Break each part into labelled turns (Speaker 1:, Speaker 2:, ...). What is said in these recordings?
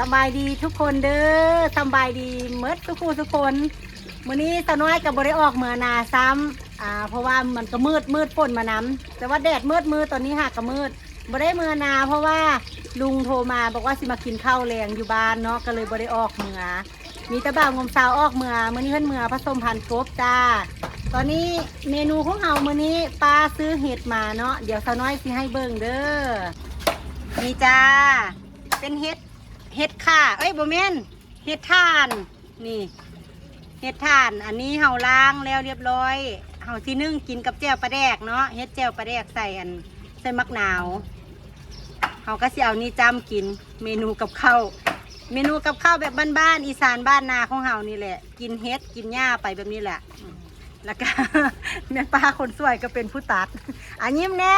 Speaker 1: สบายดีทุกคนเด้อสบายดีเมดทุกคนทุกคนมื้อนี้ตาน้อยกับบได้ออกเมือนาซ้ำอ่าเพราะว่ามันก็มืดมืดฝนมาน้ำแต่ว่าแดดมืดมืดตอนนี้หากก็มืดบ่ได้เมือนา เพราะว่าลุงโทรมาบอกว่าสิมากินข้าวแรงอยู่บ้านเนาะก็เลยบ่ได้ออกเมือมีตะบ่าวงมสาวออกเมือมื้อนี้เพิ่นเมือผสมพันธุ์กบจ้าตอนนี้เมนูของเฮามื้อนี้ป้าซื้อเห็ดมาเนาะเดี๋ยวสาวน้อยสิให้เบิ่งเด้อนี่จ้าเป็นเห็ด เห็ดข่าเอ้ยบ่แม่นเห็ดท่าน นี่เห็ดท่าน อันนี้เฮาล้างแล้วเรียบร้อยเฮาที่นึ่งกินกับแจ่วปลาแดกเนาะเห็ดแจ่วปลาแดกใส่อันใส่มักหนาวเฮาก็สิเอานี่จ้ำกิน เมนูกับข้าวเมนูกับข้าวแบบบ้านๆอีสานบ้านนาของเฮานี่แหละ กินเห็ดกินหญ้าไปแบบนี้แหละ แล้วก็แม่ป้าคนสวยก็เป็นผู้ตัดอันยิ้มแน่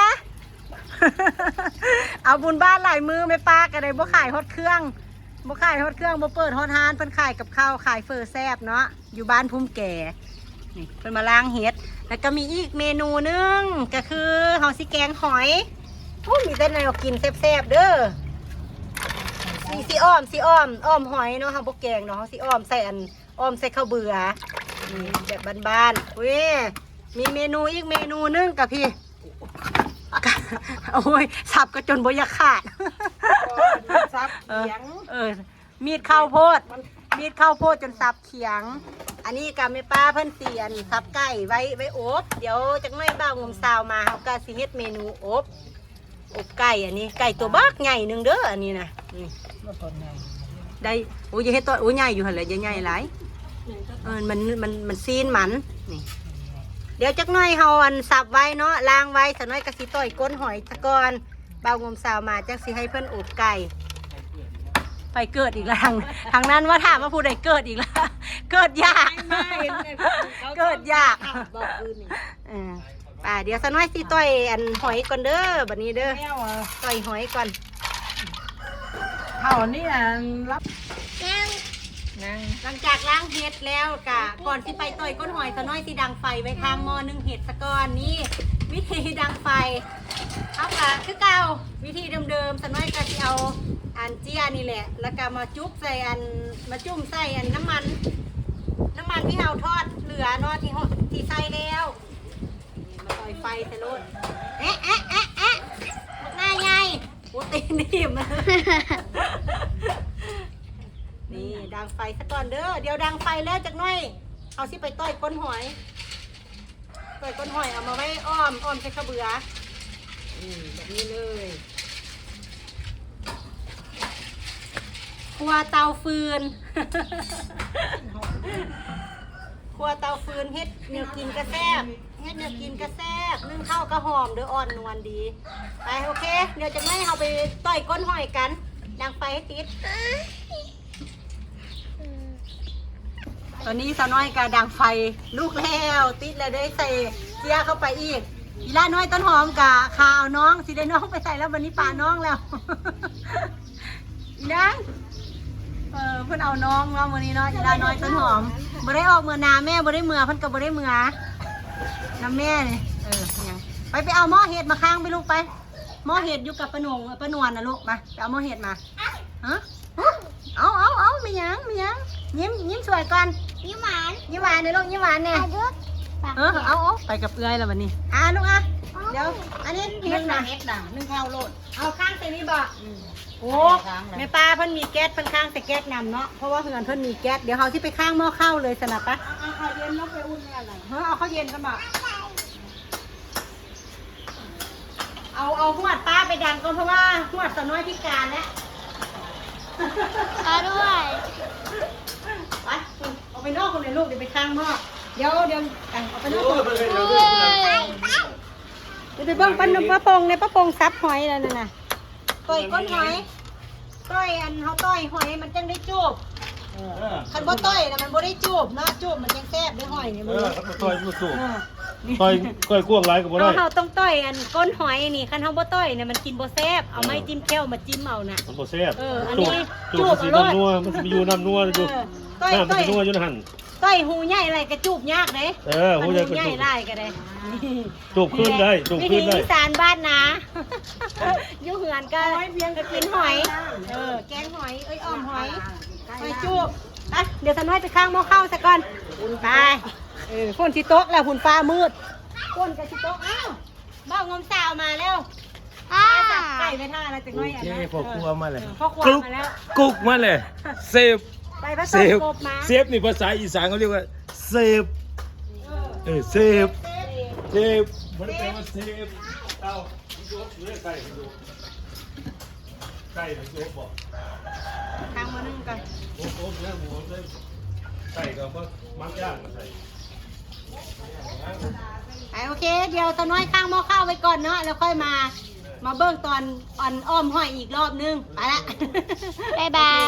Speaker 1: เอาบุญบ้านหลายมือแม่ป้าก็ได้บ่ขายฮอดเครื่อง บ่ขายฮอดเครื่องบ่เปิดฮอดฮานเพิ่นขายกับข้าวขายเฟอร์แซบเนาะอยู่บ้านพุ่มแก่นี่เพิ่นมาล้างเห็ด แล้วก็มีอีกเมนูหนึงก็คือเฮาสิแกงหอยโอ้มีแต่แนวกินแซ่บๆเด้อสิสิอ้อมสิอ้อมอ้อมหอยเนาะเฮาบ่แกงเนาะเฮาสิอ้อมใส่อันอ้อมใส่ข้าวเบื่อนี่แบบบ้านๆเว้ยมีเมนูอีกเมนูหนึงกับพี่โอ้ยสับก็จนบ่อยากขาด
Speaker 2: ซับเขียง
Speaker 1: เออ มีดข้าวโพด มีดข้าวโพดจนสับเขียง อันนี้กับแม่ป้าเพิ่นเตียนสับไก่ไว้ไว้อบเดี๋ยวจักหน่อยบ้าวงมซาวมาเฮาก็สิเฮ็ดเมนูอบอบไก่อันนี้ไก่ตัวบักใหญ่หนึงเด้ออันนี้นะนี่ได้โอ้ยอย่าเฮ็ดตัวโอ้ยใหญ่อยู่หั่นแหละอย่าใหญ่หลายเออมันมันมันซีนมันนี่เดี๋ยวจักหน่อยเฮาอันสับไว้เนาะล้างไว้สักหน่อยก็สิต่อยก้นหอยตะกอน บ่าวงมซาวมาจักสิให้เพิ่นอบไก่ ไปเกิดอีกแล้วทางทางนั้นว่าถามว่าผู้ใดเกิดอีกแล้วเกิดยากเกิดยาก
Speaker 2: บอกคืนนี่
Speaker 1: เออป่าเดี๋ยวสักหน่อยสิต่อยอันหอยก่อนเด้อบัดนี้เด้อ
Speaker 2: แก้วอะ
Speaker 1: ต่อยหอยก่อน
Speaker 2: เขานี่อะรับนาง
Speaker 1: หลังจากล้างเห็ดแล้วกะก่อนที่ไปต่อยก้นหอยสักหน่อยสิดังไฟไว้ข้างหม้อนึ่งเห็ดสะก่อนนี่ วิธีดังไฟเอากะคือเก่าวิธีเดิมๆสักหน่อยก็สิเอาอันเจียนี่แหละ แล้วก็มาจุ๊บใส่อันมาจุ่มใส่อันน้ำมัน น้ำมันที่เราทอดเหลือเนาะที่ห่อที่ใส่แล้วนี่มาต่อยไฟใส่รถเอ๊ะเอ๊ะเอ๊ะเอ๊ะบักหน้าไงโอ้ตีนดิมนนี่ดังไฟซะก่อนเด้อเดี๋ยวดังไฟแล้วจากหน้อย เอาสิไปต้อยก้นหอย ต้อยก้นหอยเอามาไว้อ้อมอ้อมใส่ข้าวเบืออืมแบบนี้เลยครัวเตาฟืน ครัวเตาฟืนเฮ็ดเนื้อกินกระแซบเฮ็ดเนื้อกินกระแซบนึ่งข้าวกระหอมเด้ออ่อนนวลดี ไปโอเค เดี๋ยวจะไม่เอาไปต่อยก้นหอยกันดังไฟให้ติด ตอนนี้สาวน้อยกระดังไฟลูกแล้ว ติดแล้วได้ใส่เกียเข้าไปอีกอีล่าน้อยต้นหอมกะขาวน้องสิได้น้องไปใส่แล้ววันนี้ป่าน้องแล้วอีนางเออเพิ่อนเอาน้องมาวันนี้เนาะอีล่าน้อยต้นหอมบ่ได้ออกเมื่อนาแม่บ่ได้เมื่อเพิ่นก็บ่ได้เมื่อน้ำแม่นี่เออยังไปไปเอาหม้อเห็ดมาค้างไปลูกไปหม้อเห็ดอยู่กับป้าหนงปนวลนะลูกมาไปเอาหม้อเห็ดมาฮะ เอาเอาเอาไม่ยังไม่ยังยิ้มยิ้มสวยก่อน
Speaker 3: ยิ้มหวาน
Speaker 1: ยิ้มหวานเลยลูกยิ้มหวานเนี่ย
Speaker 3: อายุปาก
Speaker 1: เออเอาเอาไปกับเอื้อยแล้ววันนี้อ่าลูกอะเดี๋ยวอันนี้เฮ็ดนะ
Speaker 2: เฮ็ดน่ะนึ่งข้าวโลด
Speaker 1: เอาข้างใส่นี่บ่โอ้แม่ป้าเพิ่นมีแก๊สเพิ่นข้างใส่แก๊สนำเนาะเพราะว่าเฮือนเพิ่นมีแก๊สเดี๋ยวเขาที่ไปข้างหม้อข้าวเลยสนะปะ
Speaker 2: เอาข้าวเย็นแล้วไปอุ่นอะไร
Speaker 1: เฮ้ยเอาข้าวเย็นกันบ่เอาเอาหวดป้าไปดันก่อนเพราะว่าหวดสาวน้อยพิการแล้ว
Speaker 3: เอาด้วย
Speaker 1: ไปเอาไปนอกคนเลยลูกเดี๋ยวไปข้างหม้อเดี๋ยวเดี๋ยวอะเอาไปนอกคน
Speaker 3: ด้วย
Speaker 1: เดี๋ยวไปเบิ้งปั้นป้าปงในป้าปงซับหอยแล้วนั่นน่ะต้อยก้นหอยต้อยอันเขาต้อยหอยมันจังได้จูบคันบ่ต้อยนะมันบ่ได้จูบเนาะจูบมันยังแซ่บได้หอยเนี่ย
Speaker 4: เอ
Speaker 1: มึง
Speaker 4: อครับต่อยผู้สูง
Speaker 1: เออ
Speaker 4: ต่อยต่อยกวางไรก็บ่ได้
Speaker 1: เอาเขาต้องต้อยอันก้นหอยนี่คันเขาบ่ต้อยเนี่ยมันกินบ่แซ่บเอาไม้จิ้มแก้วมาจิ้มเอาน่ะ
Speaker 4: มันบ่แซ่บ
Speaker 1: เอออันนี้
Speaker 4: จูบ
Speaker 1: จู
Speaker 4: จู
Speaker 1: บบ
Speaker 4: มันสิ
Speaker 1: เอาโลด
Speaker 4: น้ำนัวมันสิมีอยู่น้ำนัวอยู่
Speaker 1: เออต้อย
Speaker 4: น้ำมัน
Speaker 1: ต้อย
Speaker 4: สินัวอยู่ในหั่น
Speaker 1: ต้อยหูใหญ่อะไรกระจูบยากเด้
Speaker 4: เออหูใหญ่กระจูบ
Speaker 1: ใหญ่ไล่ก็ได้
Speaker 4: จูบขึ้นได้จูบ
Speaker 1: วิ
Speaker 4: ขึ้
Speaker 1: ธี
Speaker 4: นได้
Speaker 1: อีสานบ้านนะอยู่เหือนก็เพียงก็กินหอย เออแกงหอยเอ้ยอ้อมหอยหอยจูบอะเดี๋ยวสน้อยไปข้างหม้อข้าวซะก่อนไป เออฝนที่โต๊ะแล้วหุ่นฟ้ามืดฝนกับที่โต๊ะอ้าวบ้างงมสาวมาแล้วไปสับไก่ไปท่าอะไรจังน้อยอะ
Speaker 3: โอเค
Speaker 1: นะ
Speaker 3: พอครัวมาเลย
Speaker 1: ออพ่อครัว
Speaker 3: กรุ๊ก
Speaker 1: มาแล้ว
Speaker 3: กุ๊กมาเลยเซฟ
Speaker 1: ไปผส
Speaker 3: เซ
Speaker 1: ม
Speaker 3: ฟ
Speaker 1: กบมา
Speaker 3: เซฟนี่ภาษาอีสานเขาเรียกว่าเซฟเออเซฟเซฟ
Speaker 4: มันแปลว่าเซฟเอายกเรื่อยไก่ยกไก่ยกบอก
Speaker 1: ทางมานึ่งกัน
Speaker 4: โอ้โหเนื้อหมูเลยไก่ก็มักย่างมาใส่
Speaker 1: ไปโอเค เดี๋ยวสน้อยข้างหม้อข้าวไว้ก่อนเนาะแล้วค่อยมา มาเบิ่งตอนอ่อนอ้อมห้อยอีกรอบนึงไปละ
Speaker 5: บายบาย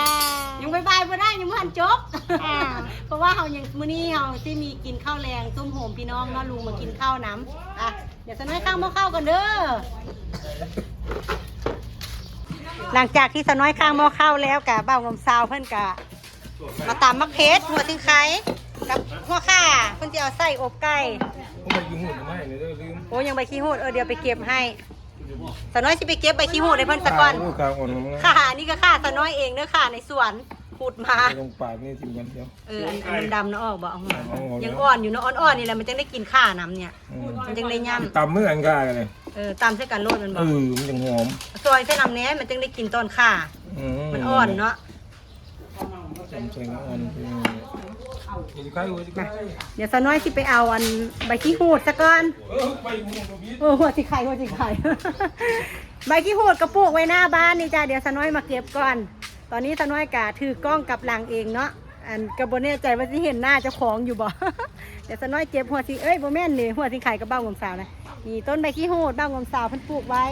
Speaker 1: ยังบายบายบ่ได้ยังไม่ทันจบ
Speaker 5: อ้าว
Speaker 1: เพราะว่าเฮายังมื้อนี้เฮาที่มีกินข้าวแรงตุ้มโหมพี่น้องเนาะลุงมากินข้าวน้ำอะเดี๋ยวสน้อยข้างหม้อข้าวกันเด้อ หลังจากที่สน้อยข้างหม้อข้าวแล้วกะเบ้างมซาวเพิ่นกะมาตำมักเพชรหัวถึงไข่ กับหัวข่าเพิ่นจะเอาใส่อบไก่
Speaker 3: ผมไปยิงหุ่นไม่เลยเด้อลืม
Speaker 1: โอ้ยังใบขี้หูดเออเดี๋ยวไปเก็บให้สน้อยสิไปเก็บใบขี้หูดให้เพิ่นสะก่อน
Speaker 3: ลูกค้าอ่อนของนะ
Speaker 1: ค่ะนี่ก็ค่ะสน้อยเองเด้อค่ะในสวนขุดมา
Speaker 3: ลงปากนี่ทิ้งกันเดียว
Speaker 1: เอออันอันมันดำนะออกบ่เอามา
Speaker 3: เอาออก
Speaker 1: ยังอ่อนอยู่เนาะอ่อนๆนี่แหละมันจังได้กินข้าน้ำเนี่ย
Speaker 3: อืม
Speaker 1: มันจังได้ย่
Speaker 3: ตำเมื่ออันกากันเลยำ
Speaker 1: เออตำใส่กันโลดมัน
Speaker 3: เอ
Speaker 1: บ่
Speaker 3: อมันยังหอม
Speaker 1: ซอยใส่น้ำแหน่มันจังได้กินต้นข้ามันอ่อนเนาะ
Speaker 3: จำใส่น้ำอ่อน อืมกินไก่หัวจิไก่
Speaker 1: เดี๋ยวสน้อยสิไปเอาอันใบขี้หูดซะก่อน
Speaker 3: เออไปหมู่กับพี่
Speaker 1: เออหัวสิไข่หัวสิไข่ ใบขี้หูดกระปุกไว้หน้าบ้านนี่จ้าเดี๋ยวสน้อยมาเก็บก่อน ตอนนี้สน้อยกะถือกล้องกับหลังเองเนาะอันกระบนแน่ใจว่าสิเห็นหน้าเจ้าของอยู่บ่ เดี๋ยวสน้อยเก็บหัวสิเอ้ยบ่แม่นนี่หัวสิไข่กับเบ้างมสาวนะนี่ต้นใบขี้หูดเบ้างมสาวเพิ่นปลูกไว้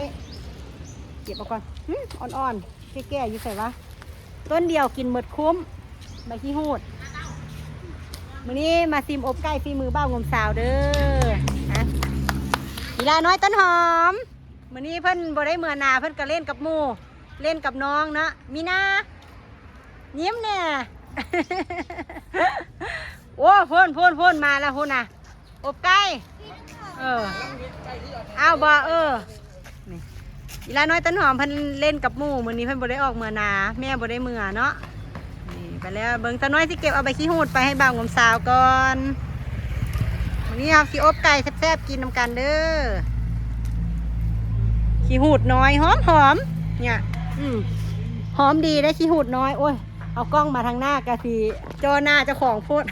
Speaker 1: เก็บเอาก่อนหึอ่อนๆแก่ๆอยู่ใส่วะต้นเดียวกินหมดคุ้มใบขี้หูด มื้อนี้มาซิมอบไก่ฝีมือเบ้างมสาวเด้อนะอีลาน้อยต้นหอมมื้อนี้เพิ่นบ่ได้เมื่อนาเพิ่นก็เล่นกับหมู่เล่นกับน้องเนาะมีนายิ้มเนี่ยโอ้พ่นพ่นพ่นมาแล้วพ่นน่ะ อบไก่เอออ้าวบ่เออนี่อีลาน้อยต้นหอมเพิ่นเล่นกับหมู่มื้อนี้เพิ่นบ่ได้ออกเมื่อนา แม่บ่ได้เมื่อเนาะ ไปแล้ว เบิ่งตาน้อยสิเก็บเอาไปขี้หูดไปให้บ่าวงมสาวก่อนวันนี้ครับสิอบไก่แซ่บๆกินน้ำกันเด้อขี้หูดน้อยหอมหอมๆเนี่ยอืมหอมดีได้ขี้หูดน้อย โอ้ยเอากล้องมาทางหน้ากะสีจอหน้าเจ้าของโพด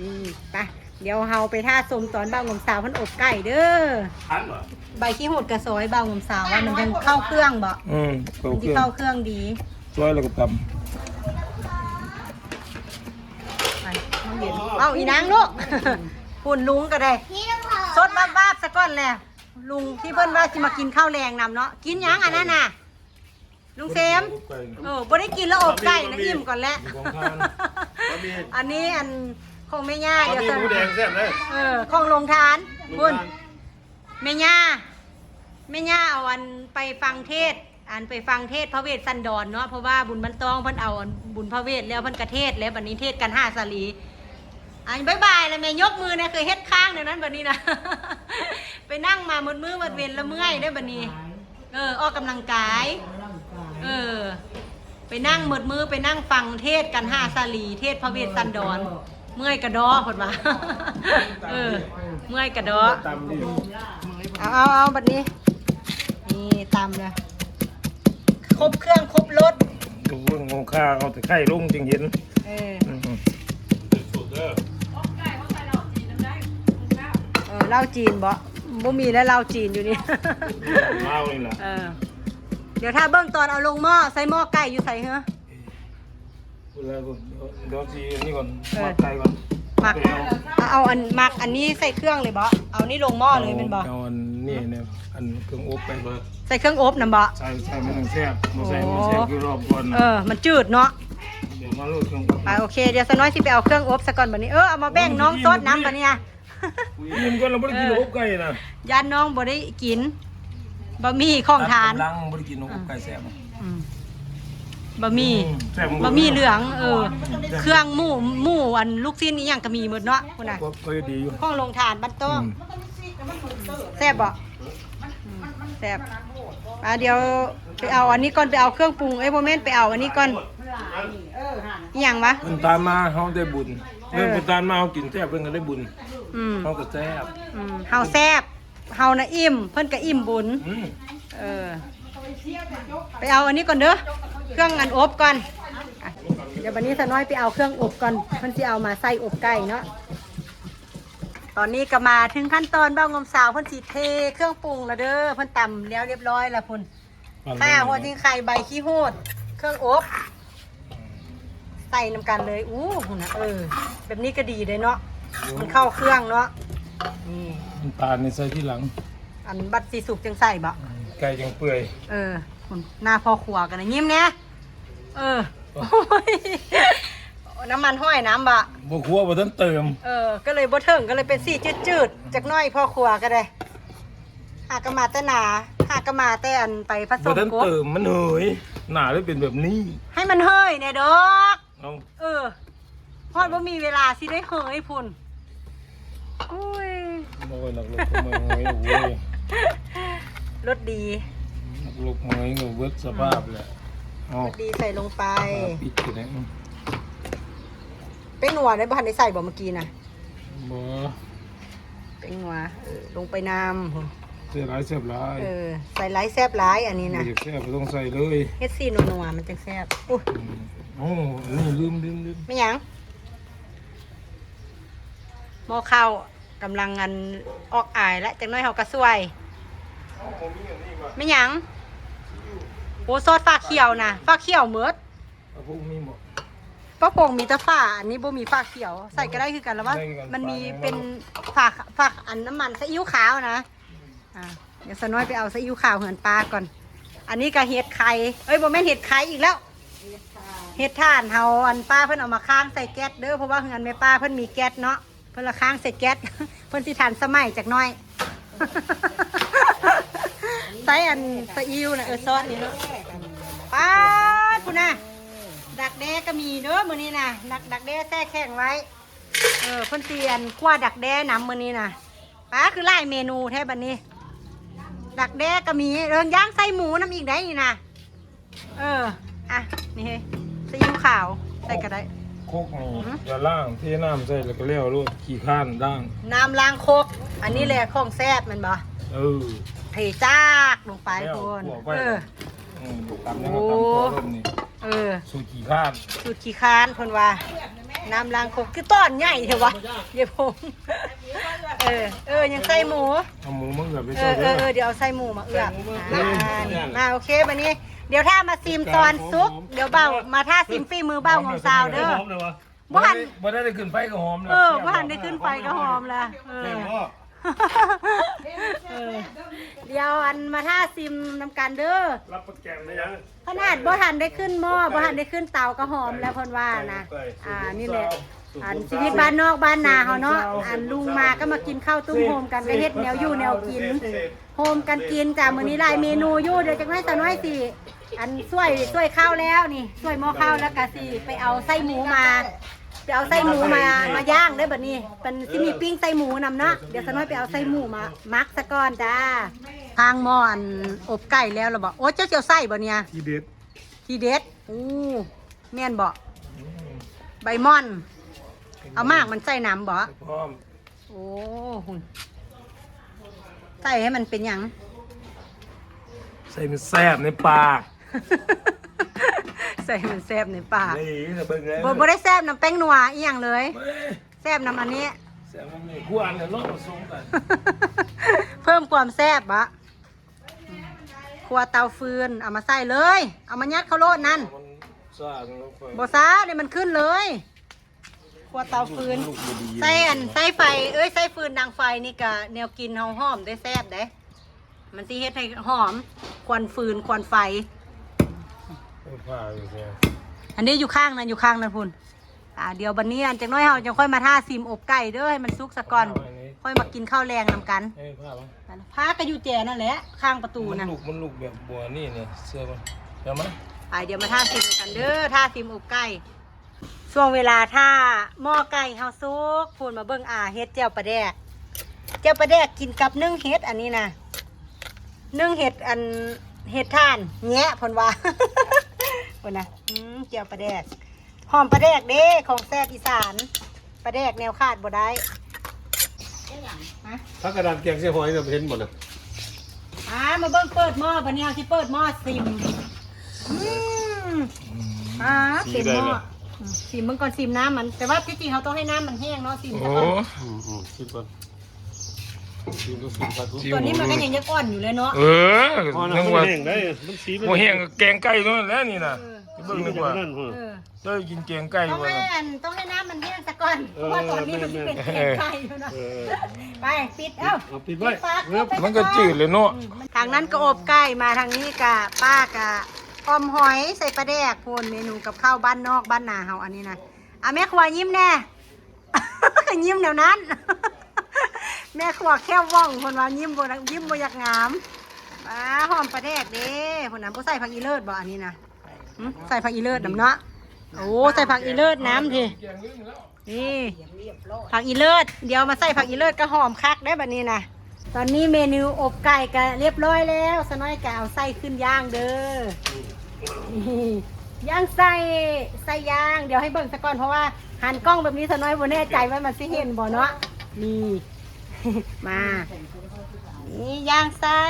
Speaker 1: นี่ไปเดี๋ยวเฮาไปท่าสมตอนบ่าวงมสาวเพันอบไก่เด้อ
Speaker 4: ทันเหรอ
Speaker 1: ใบขี้หูดกระซอยบ่าวงมสาวว่ามันยังเข้าเครื่องบ่
Speaker 3: อืมเข้า
Speaker 1: มัน
Speaker 3: เค
Speaker 1: ที่
Speaker 3: รื่อง
Speaker 1: เข้าเครื่องดี
Speaker 3: ร้อยแล้วก็ต
Speaker 1: ไปน้อง เย็นเอาอีนางลูกปุ่นลุงก็ได้สดบ้าบ้าบๆสะก้อนแหละลุงที่เพิ่นว่าสิมากินข้าวแรงนำเนาะกินหยังอันนั้นน่ะลุงเซมำ
Speaker 3: ไก่
Speaker 1: เออบ่ได้กินแล้วอบไก่นะอิ่มก่อนแล้ว
Speaker 3: ของทาน
Speaker 4: บะหมี่
Speaker 1: อันนี้อันของแม่ย่า
Speaker 4: บะ
Speaker 1: เดี๋ยว
Speaker 4: หมี่
Speaker 1: สั่ง
Speaker 4: หมูแดงแซ่บเลย
Speaker 1: เออของลงทาน
Speaker 4: ลุง
Speaker 1: คุณ
Speaker 4: ทาน
Speaker 1: แม่ย่าแม่ย่าเอาอันไปฟังเทศน์อันไปฟังเทศน์พระเวสสันดรเนาะเพราะว่าบุญบรรตองเพิ่นเอาอันบุญพระเวทแล้วเพิ่นกระเทศน์แล้วบัดนี้เทศน์กันห้าสาลี อันบายบายแล้วแม่ยกมือนะเคยเฮ็ดข้างเดี๋ยวนั้นบัดนี้นะไปนั่งมาหมดมือหมดเวรละเมื่อยได้อบัดนี้ เออออกกำลังกาย เออ ไปนั่งหมดมือไปนั่งฟังเทศกันห้าสาลีเทศพระเวสสันดร เมื่อยกระดอผดว่าเออ เมื่อยกระดอ
Speaker 3: ตำดิ
Speaker 1: เอาเอาเอาบัดนี้ นี่ตำเลยครบเครื่องครบรส
Speaker 3: ดูเรื่องของข้าเอาแต่ไข่ลงจึงเห็น
Speaker 1: เออ
Speaker 3: อืม
Speaker 4: สุด เด้อ
Speaker 1: เออเหล้าจีนบ่บ่มีแล้วเหล้าจีนอยู่นี่
Speaker 3: เมานี่แหละ
Speaker 1: เออ เดี๋ยวถ้าเบิ้งตอนเอาลงหม้อใส่หม้อไก่อยู่ใส่เหรอ
Speaker 3: เวลาก่อนเดี๋ยวทีอันนี้ก่อน
Speaker 1: เออ
Speaker 3: มัดไก่ก่อน
Speaker 1: หมัก
Speaker 3: เดี๋ยว
Speaker 1: เอาเอาอันหมักอันนี้ใส่เครื่องเลยบ่เอานี่ลงหม้อเลยเป็นบ่
Speaker 3: เอาอันนี่เนี่ยอันเครื่องอบไปเบิด
Speaker 1: ใส่เครื่องอบนํบ่
Speaker 3: ใส่ใส่มันถึงแซ่บมาใส่
Speaker 1: โอ้
Speaker 3: มาใส่คือรอบก่อน
Speaker 1: เออมันจืดเนาะ
Speaker 3: เดี๋ยวมาลูดเครื่องอบ
Speaker 1: ไปโอเค เดี๋ยวสน้อยสิไปเอาเครื่องอบซะก่อนบัดนี้ เออ เอามาแบ่งน้องซดน้ำบัดนี้อะ
Speaker 3: ยิมก่อนเราไม่ได้กินอบไก่นะ
Speaker 1: ยานน้องบ่ได้กินบะหมี่ของทาน
Speaker 3: ลังไม่ได้กินอบไก่แซ่บ
Speaker 1: อืมบะหมี่
Speaker 3: แซ่บ
Speaker 1: บะหมี่เหลืองเออ เครื่องหมูหมูอันลูกชิ้นอีหยังก็มีหมดเนาะคุณน่ะ
Speaker 3: ก็ก็ดีอยู่
Speaker 1: ข้องลงทานบ้านโต้ง
Speaker 3: อืม
Speaker 1: แซ่บบ่อืมแซ่บอะเดี๋ยวไปเอาอันนี้ก่อนไปเอาเครื่องปรุงเอ้ยโมเมนต์ไปเอาอันนี้ก่อนอีหยังวะ
Speaker 3: มันตามมาเฮาได้บุญ เรื่องมันตามมาเฮากินแซ่บเพิ่นก็ได้บุญ
Speaker 1: อืม
Speaker 3: เฮาก็แซ่บ
Speaker 1: อืมเฮาแซ่บเฮานะอิ่ม เพิ่นก็อิ่มบุญ
Speaker 3: อืม
Speaker 1: เออ ไปเอาอันนี้ก่อนเด้อ เครื่องอันอบก่อนอะเดี๋ยววันนี้สน้อยไปเอาเครื่องอบก่อนเพิ่นสิเอามาใส่อบไก่เนาะ ตอนนี้ก็มาถึงขั้นตอนเบ้างมสาวเพิ่นสิเทเครื่องปรุงแล้วเด้อ เพิ่นตำแล้วเรียบร้อยแล้วพุ่น ข้าหัวจิงไข่ใบขี้โหด เครื่องอบ ใส่น้ำกันเลยอู้หุ่นนะเออ แบบนี้ก็ดีเลยเนาะมันเข้าเครื่องเนาะนี่
Speaker 3: น้ำตาลในใส่ที่หลัง
Speaker 1: อันบัตรสีสุกจังใส่บะ
Speaker 3: ไก่ยังเปื่อย
Speaker 1: เออคุณหน้าพ่อครัวกันนะยิ้มเนี่ยเออโอ้ยน้ำมันห้อยน้ำบะ
Speaker 3: บ่ครัวบ่ทันเติม
Speaker 1: เออ ก็เลยบ่เถิงก็เลยเป็นสีจืดๆจากหน้อยพ่อครัวก็ได้หากกะมาแต่หนาหากกะมาแต่อันไปผส
Speaker 3: บ่
Speaker 1: ม
Speaker 3: ทัน
Speaker 1: กบ
Speaker 3: เติมมันเหยหน้าเลยเป็นแบบนี้
Speaker 1: ให้มันเฮยเนี่ยดอก
Speaker 3: เอา
Speaker 1: เออพอดว่ามีเวลาสิได้เฮยพุ่นอุ้ย
Speaker 3: โอ้ยนักลบขโมยเหยโอ้ย
Speaker 1: รสดี
Speaker 3: นักลบเหยก็เบิดสภาพแหละเอา
Speaker 1: รสดีใส่ลงไป
Speaker 3: ปิดกันนะ
Speaker 1: เป็นหนัวได้บ่ทันได้ใส่บ่เมื่อกี้นะ
Speaker 3: บ่
Speaker 1: เป็นหนัวเออลงไปน้ำ
Speaker 3: เสียหลายเสียบหลาย
Speaker 1: เออใส่ไลท์แซบไลท์อันนี้
Speaker 3: บ่
Speaker 1: นะ
Speaker 3: อยากแซ่บบ่ต้องใส่เลย
Speaker 1: เฮ็ดซีนัวๆมันจังแซบอุ้ย
Speaker 3: อืม โอ้อันนี่ลืมลืมลืม
Speaker 1: ไม่หยังหม้อข้าวกำลังงันออกอายแล้วจังน้อยเฮากระซวยไม่หยังโอ้ซอสฟ้าเขียวนะฟ้าเขียวเมิด
Speaker 3: เอาพวกมีหมด
Speaker 1: ป้าโป่งมีแต่ฟ้าอันนี้บ่มีฟ้าเขียว ใส่ก็ได้คือกันแล้วว่า
Speaker 3: ได้คือกัน
Speaker 1: มันมี
Speaker 3: ฟ้า
Speaker 1: เป็นฟ้าฟ้าอันน้ำมันซีอิ๊วขาวนะอ่าเดี๋ยวสน้อยไปเอาซีอิ๊วขาวเหือนปลาก่อน อันนี้ก็เห็ดไข่เอ้ยบ่แม่นเห็ดไข่อีกแล้ว เฮ็ดถ่านเฮาอันป้าเพิ่นเอามาค้างใส่แก๊สเด้อเพราะว่าเฮือนแม่ป้าเพิ่นมีแก๊สเนาะเพิ่นละค้างใส่แก๊สเพิ่นสิทันสมัยจักหน่อยใส่อันสะอิวน่ะเออซอสนี่เนาะป้าดพุ่นน่ะดักแด้ก็มีเด้อมื้อนี้น่ะดักดักแด้แช่แข็งไว้เออเพิ่นเตียนคั่วดักแด้น้ำมื้อนี้น่ะป้าคือหลายเมนูแท้บัดนี้ ดักแด้ก็มีเรื่องย่างไส้หมูน้ำอีกได้นี่น่ะเอออะนี่เฮ้ ซีอิ๊วขาวใส่ก็ได้
Speaker 3: โคกนี่อย่าล่างเทน้ำใส่แล้วก็เลี้ยวรวดขี้ข้านด่าง
Speaker 1: น้ำล้างโคก อันนี้แหละของแซ่บแมันบ่
Speaker 3: เออ
Speaker 1: เทจากลงไป
Speaker 3: แล้ว
Speaker 1: คุณ
Speaker 3: หัวไป
Speaker 1: เออ
Speaker 3: อืมตำยังก็ตำพอร่มนี่
Speaker 1: เออ
Speaker 3: สูตรขี้ข้าน
Speaker 1: สูตรขี้คร้านเพิ่นว่า น้ำล้างโคกคือต้อนใหญ่เถอะวะเดี๋ยวผมเออ เออ ยังใส่หมู
Speaker 3: เอาหมูมาเอือบไป
Speaker 1: เอ
Speaker 3: ใส่
Speaker 1: อเอ
Speaker 3: เด้
Speaker 1: อ
Speaker 3: อ
Speaker 1: เออเดี๋ยวเอาใส่หมูมาเอือบ
Speaker 3: ใส่หมูมา
Speaker 1: อ่า
Speaker 3: เอือบ
Speaker 1: มาโอเคบันนี้ เดี๋ยวถ้ามาซิมตอนซุก เดี๋ยวเบามาท่าซิมฝีมือเบ้าของสาวเด้อ
Speaker 4: หอมเลยวะ
Speaker 1: บ่หัน
Speaker 3: บ่ได้ได้ขึ้นไฟก็หอมแล้ว
Speaker 1: เออบ่หันได้ขึ้นไฟก็หอมละเออ
Speaker 3: แซ่บบ่
Speaker 1: เออ เดี๋ยวอันมาท่าซิมนำกันเด้อ
Speaker 4: รับประแกนได้ยัง
Speaker 1: ขนาดบ่ทันได้ขึ้นหม้อบ่ทันได้ขึ้นเตาก็หอมแล้วเพิ่นว่านะอ่านี่แหละอันชีวิตบ้านนอกบ้านนาเฮาเนาะอันลุงมาก็มากินข้าวตุ้มโฮมกันก็เฮ็ดแนวอยู่แนวกิน โฮมกันกินจ้ะมื้อนี้หลายเมนูอยู่เดี๋ยวจักหน่อยสะน้อยสิ อันช่วยช่วยข้าวแล้วนี่ช่วยหม้อข้าวแล้วก็สิไปเอาไส้หมูมาไปเอาไส้หมูมามาย่างได้อบัดนี้เป็นสิมีปิ้งไส้หมูนำเนาะเดี๋ยวสะน้อยไปเอาไส้หมูมามักซะก่อนจ้าทางหม้ออันอบไก่แล้วล่ะบ่โอ้เจ้าเจียวไส้บ่เนี่ย
Speaker 3: ทีเด็ด
Speaker 1: ทีเด็ดอู้แม่นบ่ใบม่อน เอามากมันใส่น้ำบ่
Speaker 3: พร้อม
Speaker 1: โอ้หุ่นใส่ให้มันเป็นหยัง
Speaker 3: ใส่มันแซ่บในปาก
Speaker 1: ใส่ให้มันแซ่บในปาก
Speaker 3: นี่นะเบิ่งเลย
Speaker 1: บ่บ่ได้แซ่บน้ำแป้งนัวอีหยังเลย
Speaker 3: เอ้ย
Speaker 1: แซ่บน้ำอันนี้
Speaker 3: แซ่บมันนี่คู่อันกันลองผสมกัน
Speaker 1: เพิ่มความแซ่บบ่ครัวเตาฟืนเอามาใส่เลย เอามายัดเข้าโลดนั่น
Speaker 3: มันซ่าจังแล้วค่อย
Speaker 1: บ่ซ่าเดี๋ยวมันขึ้นเลยครัวเตาฟืน
Speaker 3: ลูกบ่ดี
Speaker 1: ใส่อันใส่ไฟเอ้ยใส่ฟืนดังไฟนี่ก็แนวกินเฮาหอมได้แซ่บเด้มันสิเฮ็ดให้หอมควันฟืนควันไฟ
Speaker 3: เออ ผ้าอยู่แซ่
Speaker 1: อันนี้อยู่ข้างนั้นอยู่ข้างนั้นพุ่นอ่าเดี๋ยวบันนี้อันจังน้อยเฮาจะค่อยมาท่าซิมอบไก่เด้อให้มันสุกซะก่อน
Speaker 3: ผ้าไว้นี่
Speaker 1: ค่อยมากินข้าวแรงนำกัน
Speaker 3: เอ้ยผ้าปะ
Speaker 1: พาก็อยู่แจนั่นแหละข้างประตู
Speaker 3: มัน
Speaker 1: นะ
Speaker 3: ลูกมันลูกแบบบัวนี่เนี่ยเสื้อมันเห็นไหม
Speaker 1: ไปเดี๋ยวมาท่าซิมกันเด้อท่าซิมอบไก่ช่วงเวลาท่าหม้อไก่เฮาซุกพูนมาเบิ่งอาเฮ็ดเจียวปลาแดกเจียวปลาแดกกินกับนึ่งเฮ็ดอันนี้นะนึ่งเฮ็ดอันเฮ็ดท่านแงะเพนว่า พุ่นนะอืมเจียวปลาแดกหอมปลาแดกเด้ของแซ่บอีสานปลาแดกแนวคาดบ่ได้ฮะ
Speaker 4: ถ้ากระดานแกงเสียหอยเนี่ยเห็นหมดนะ
Speaker 1: อ่ามาเบิ่งเปิดหม้อบัดนี้เอาสิเปิดหม้อซิมอืมอ่าเต็มหม้ออืมซิมเบิ่งก่อนซิมน้ำมัน แต่ว่าที่จริงเขาต้องให้น้ำมันแห้งเนาะซิม
Speaker 3: โอ้
Speaker 1: ซะก่อน
Speaker 4: อืมอืมคิดก่อนคิดก็คิดก่อน
Speaker 1: ตัวนี้มันก็ยังยังอ่อนอยู่เลยเนาะ
Speaker 3: เออ
Speaker 4: อ๋อ
Speaker 3: นึ
Speaker 4: น้ำ
Speaker 3: ก
Speaker 4: มั
Speaker 3: ว่าน
Speaker 4: แห้งได้มันสีมัน
Speaker 3: โมแห้งก็แกงไก่นั่นแหละนี่นะ
Speaker 1: เออ
Speaker 3: เบิ่ง
Speaker 4: สี
Speaker 3: นึ
Speaker 4: มัน
Speaker 3: ก
Speaker 4: จะ
Speaker 3: ว่า
Speaker 4: นั่นเออ
Speaker 1: เออ
Speaker 3: เจ้ากินแกงไก่
Speaker 1: ต้อง
Speaker 3: บ่
Speaker 1: ให้
Speaker 3: ล่ะ
Speaker 1: อันต้องให้น้ำมันแห้งซะก่อนเพราะว่าตอนนี้มันเป็นแกงไก่อยู่เนาะ
Speaker 4: เออ
Speaker 1: ไปปิดเอ้า
Speaker 4: เอาปิดไว้
Speaker 1: ปาก
Speaker 4: เรียบ
Speaker 1: ไป
Speaker 3: มันก็จืดเลยเนาะ
Speaker 1: ทางนั้นก็อบไก่มาทางนี้กะป้ากะออมหอยใส่ปลาแดกโพนเมนูกับข้าวบ้านนอกบ้านนาเฮาอันนี้นะอะแม่ครัวยิ้มแน่ยิ้มเดี๋ยวนั้น แม่ขวแค่ว่องคนว่ายิ้มบ่ยิ้มบ่อยากงามอ่าหอมปลาแดกเด้คนนั้นบ่ใส่ผักอีเลิศบ่อันนี้นะ หึใส่ผักอีเลิศน้ำเนาะโอ้ใส่ผักอีเลิศน้ำทีนี่ผักอีเลิศเดี๋ยวมาใส่ผักอีเลิศก็หอมคักได้แบบนี้นะตอนนี้เมนูอบไก่ก็เรียบร้อยแล้วสน้อยก็เอาไส้ขึ้นย่างเด้อนี่ย่างไส้ไส้ย่าง เดี๋ยวให้เบิ่งซะก่อนเพราะว่าหันกล้องแบบนี้สน้อยบ่แน่ใจว่ามันสิเห็นบ่เนาะนี่มานี่ย่างไส้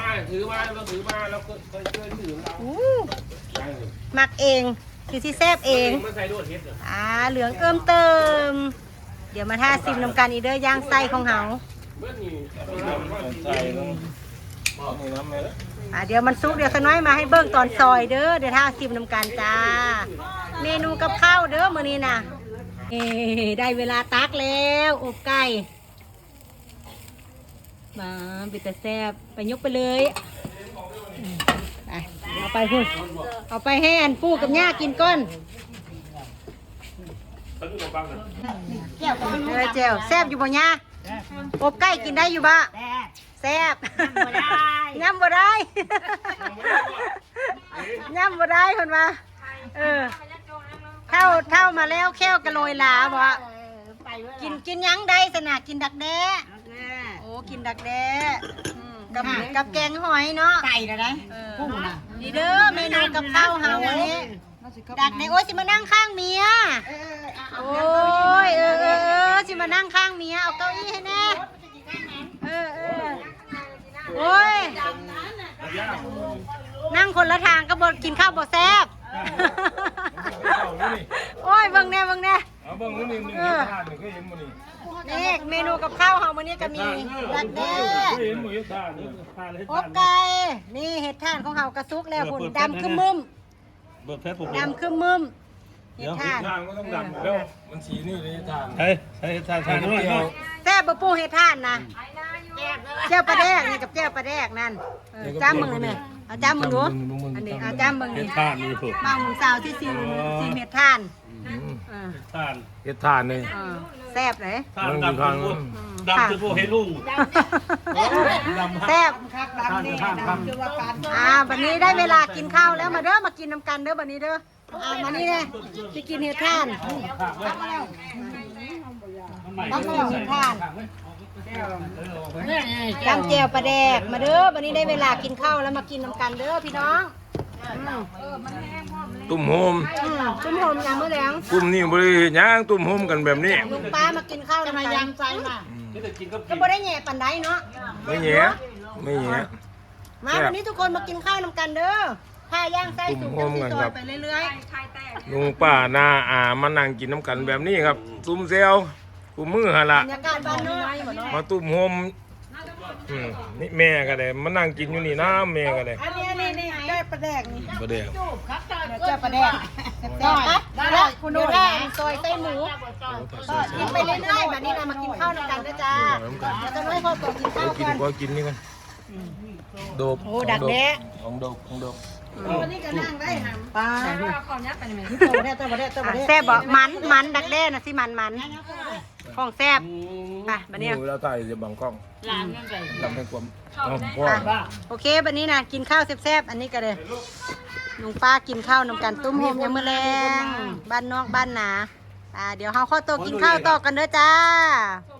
Speaker 4: มาถือมาเราถือมาเราก็เคยเคยถือเรา
Speaker 1: อู้ หมักเองคือที่แซบเอง
Speaker 4: มันใส่ด้วยเฮ็ดเหรอ
Speaker 1: อ่าเหลืองเอิ่มเติม เดี๋ยวมาท่าซิมนำกันอีเด้อย่างไส้ของเฮา
Speaker 4: เมื่อนี่
Speaker 3: ใส่ลงนี่น้ำเลย
Speaker 1: อ่าเดี๋ยวมันสุกเดี๋ยวสน้อยมาให้เบิ่งตอนซอยเด้อเดี๋ยวท่าซิมนำกันจ้า เมนูกับข้าวเด้อมื้อนี้น่ะเอ้ได้เวลาตักแล้วอบไก่มาบิดแต่แซบไปยกไปเลยอืมไป เอาไปพุ่นเอาไปให้อันปูกับย่ากินก้อน
Speaker 4: เขาดูบังนะ
Speaker 1: เออเจลแซบอยู่บ่ย่าอบไก่กินได้อยู่บ่แซบย่ำบ่ได้ย่ำบ่ได้คนมาเออเท่าเท่ามาแล้วแค่วกระโรยลาบ่กินกินหยังได้สนะกินดักแด้โอ้ กินดักแด้อืมกับกับแกงหอยเนาะ
Speaker 2: ไก่นะได้
Speaker 1: เออนี่เด้อเมนูกับข้าวเฮาวันนี้ดักในโอ้ยสิมานั่งข้างเมียโอ้ยเออเออเออสิมานั่งข้างเมียเอาเก้าอี้ให้แน่เออเออโอ้ยนั่งคนละทางก็บดกินข้าวบ่แซ่บโอ้ยเบิ่งแน่เบิ่งแน่
Speaker 3: เอาเบิ่งนี่นี่
Speaker 1: เออ
Speaker 3: ทานนี่เคยเห็นบ่นี่
Speaker 1: นี่เมนูกับข้าวเฮาวันนี้ก็มีดักแด้
Speaker 4: เคยเห็นหมูยทานทานให้
Speaker 1: อ
Speaker 4: ทา
Speaker 1: บ
Speaker 4: น
Speaker 1: ไก่นี่เห็ดท่านของเฮากระซุกแล้วพุ่นดำขึ้นมึม
Speaker 4: เบิร์ดแพทย์ผม
Speaker 1: ดำขึ้นมึมเห็ดท่าน
Speaker 3: ทานก็ต้องดำแล้วมันสีนี่เลยทาน
Speaker 4: ใช่ใช่ทานทานด้วยเนาะ
Speaker 1: แซ่บบ่ปูเห็ดท่านนะแจ้วปลาแดกนี่กับแจ้วปลาแดกนั่นเออจ้ำมึงเลยแม่เอาจ้ำมึงดูอันนี้เอาจ้ำมึง
Speaker 4: เฮ็
Speaker 1: นี่
Speaker 4: ดทานนี่พวก
Speaker 1: บ้าหมูสาวที่ซิมซิมเห็ดท่าน เออ
Speaker 4: ทาน
Speaker 3: เฮ็ดทานเลย
Speaker 1: เออแซ่บเลย
Speaker 4: ทานดำคือพวกดำคือพวกเฮลุง
Speaker 1: แซ่บ
Speaker 4: ทานทานทาน
Speaker 1: อ่าวันนี้ได้เวลากินข้าวแล้วมาเด้อมากินน้ำกันเด้อวันนี้เด้ออ่ามานี่เลยจะกินเห็ดท่านต้องกินเห็ดท่านจำเจียวปลาแดกมาเด้อวันนี้ได้เวลากินข้าวแล้วมากินน้ำกันเด้อพี่น้องอืม
Speaker 3: ตุ่มโฮม
Speaker 1: อืมชุ่มหอมยามมื้อแลง
Speaker 3: กลุ่มนี้บ่ได้เฮ็ดหยังตุ่มโฮมกันแบบนี้
Speaker 1: ลุงป้ามากินข้าวน้ำกัน
Speaker 2: ใจมา
Speaker 4: นี่จะกินกับ
Speaker 1: ก็บ่ได้แหย่ปันไดเนาะ
Speaker 3: ไม่แหย่ไม่แหย่
Speaker 1: มาวันนี้ทุกคนมากินข้าวน้ำกันเด้อผ้าย่างไส้สุก
Speaker 3: ตุ่
Speaker 1: จั
Speaker 3: ม
Speaker 1: ง
Speaker 3: โฮม
Speaker 1: สิ
Speaker 3: กัน
Speaker 1: ซ
Speaker 3: ค
Speaker 1: อ
Speaker 3: รั
Speaker 1: ย
Speaker 3: บ
Speaker 1: ไปเรื่อย
Speaker 3: ลุงป้าน้าอามานั่งกินน้ำกันแบบนี้ครับซุ่มเซลกูมือหนละ
Speaker 1: ๆบรรยากาศบ้านนอก
Speaker 3: มาตุ่มโฮม อืมนี่แม่ก็ได้มานั่งกินอยู่นี่นะแม่ก็ได้
Speaker 1: อันนี้นี่นี่แก้ปลาแดกนี่
Speaker 3: บ่ได้
Speaker 1: เดี๋ยวเจ้าปลาแดกแซ่บๆปะได้คุณดูได้ซอยไส้หมูก็กินไปเรื่อยๆแบบนี้นะมากินข้าวน้ำกันนะจ๊ะเดี๋ยวจะน้อยพอตัวกินข้าว
Speaker 3: กิน
Speaker 1: ก่อน
Speaker 3: ก็กินนี่กันโดบ
Speaker 1: โอ้ดักแด้
Speaker 3: ของโดบของโดบ
Speaker 1: ปลาตัวบ่ได้ตัวบ่ได้ตัวบ่ได้แซ่บบ่มันมันดักแด้นะสิมันมันของแซ่บไปบัดนี้
Speaker 3: เวลาถ่ายจะบังกล้อง
Speaker 2: ร้านนั่นไง
Speaker 3: ทำให้ความเอาพ่อ
Speaker 1: โอเคบัดนี้นะกินข้าวแซ่บๆอันนี้ก็เลยลุงป้ากินข้าวนำกันตุ้มโฮมยามมื้อแรงบ้านนอกบ้านนาอ่าเดี๋ยวเฮาเข้าโตะกินข้าวต่อกันเด้อจ้า
Speaker 2: ส่ง